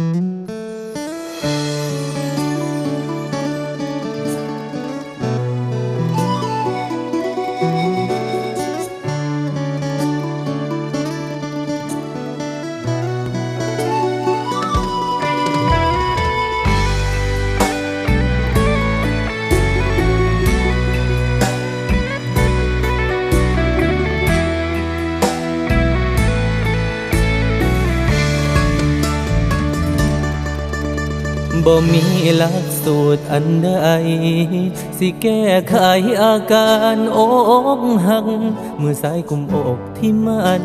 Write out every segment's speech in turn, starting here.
Mm-hmm. บ่มีหลักสูตรอันใดสิแก้ไขอาการอกหัก มือซ้ายกุมอกที่มัน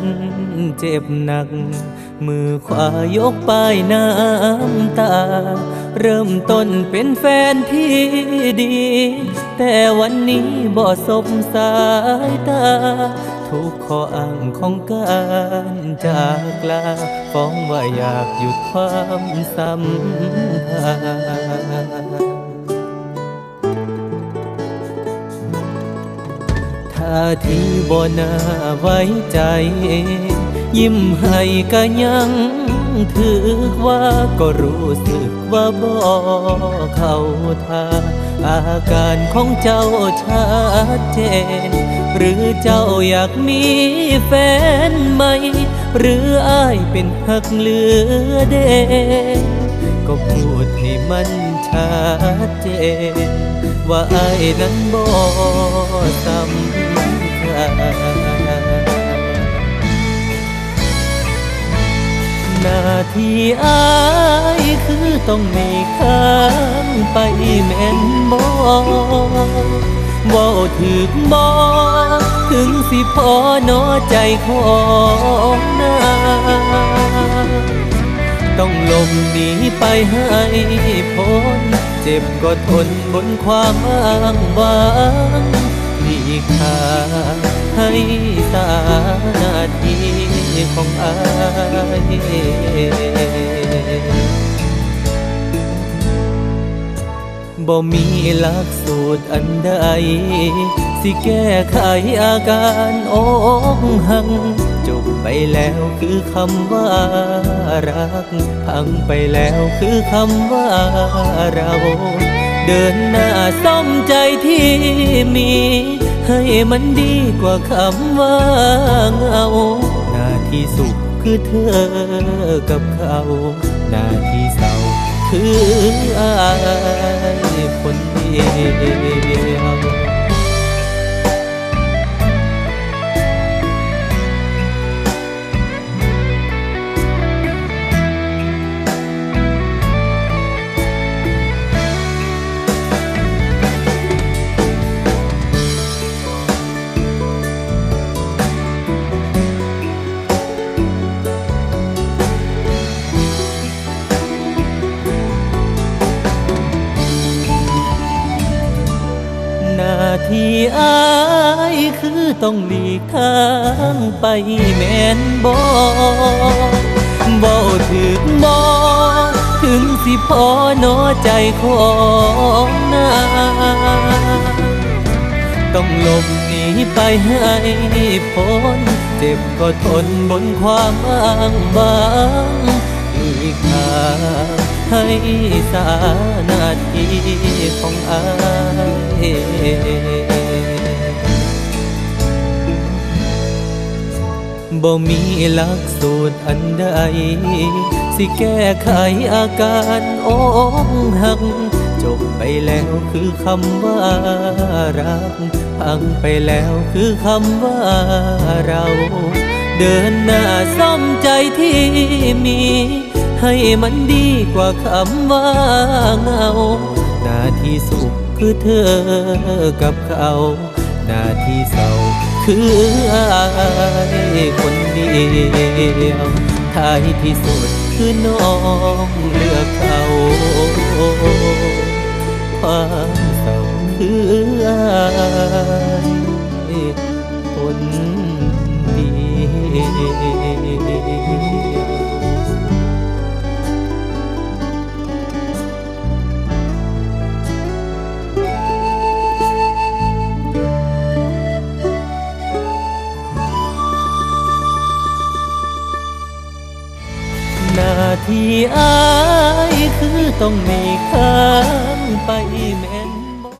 เจ็บหนัก มือขวายกป้ายน้ำตา เริ่มต้นเป็นแฟนที่ดี แต่วันนี้บ่สบสายตา ทุกข้ออ้างของการจากลาฟ้องว่าอยากหยุดความสัมพันธ์ท่าทีบ่น่าไว้ใจ ยิ้มให้ก็ยังถือว่าก็รู้สึกว่าบ่เข้าท่า อาการของเจ้าชัดเจน หรือเจ้าอยากมีแฟนใหม่ หรืออ้ายเป็นหักเหลือเดนก็พูดให้มันชัดเจน ว่าอ้ายนั้นบ่สำคัญ หน้าที่อายคือต้องมีข้างไปแม่นบ่เว่าถึกบ่ถึงสิพอนอใจของนางต้องลบหนีไปให้พ้น เจ็บก็ทนบนความอ้างว้างมีค่าให้สาหนาที ของอายบ่มีหลักสูตรอันใด สิแก้ไขอาการอกหักจบไปแล้วคือคำว่ารัก พังไปแล้วคือคำว่าเรา เดินหน้าซ่อมใจที่มี ให้มันดีกว่าคำว่าเหง สุขคือเธอกับเขาหน้าที่เศร้าคืออายคนเดียว ที่อายคือต้องหลีกทางไปแม่นบ่บ่ถึกบ่ถึงสิพอหนอใจของนางต้องหลบหนีไปให้พ้นเจ็บก็ทนบนความอ้างว้างอีกทางให้สาหนาทีของอา บ่มีหลักสูตรอันใด สิแก้ไขอาการอกหัก จบไปแล้วคือคำว่ารัก พังไปแล้วคือคำว่าเรา เดินหน้าซ่อมใจที่มี ให้มันดีกว่าคำว่าเงา หน้าที่สุขคือเธอกับเขา หน้าที่เศร้า คืออายคนเดียวท้ายที่สุดคือน้องเลือกเขา ความเศร้าคือ ที่อายคือต้องมีค้างไปแม่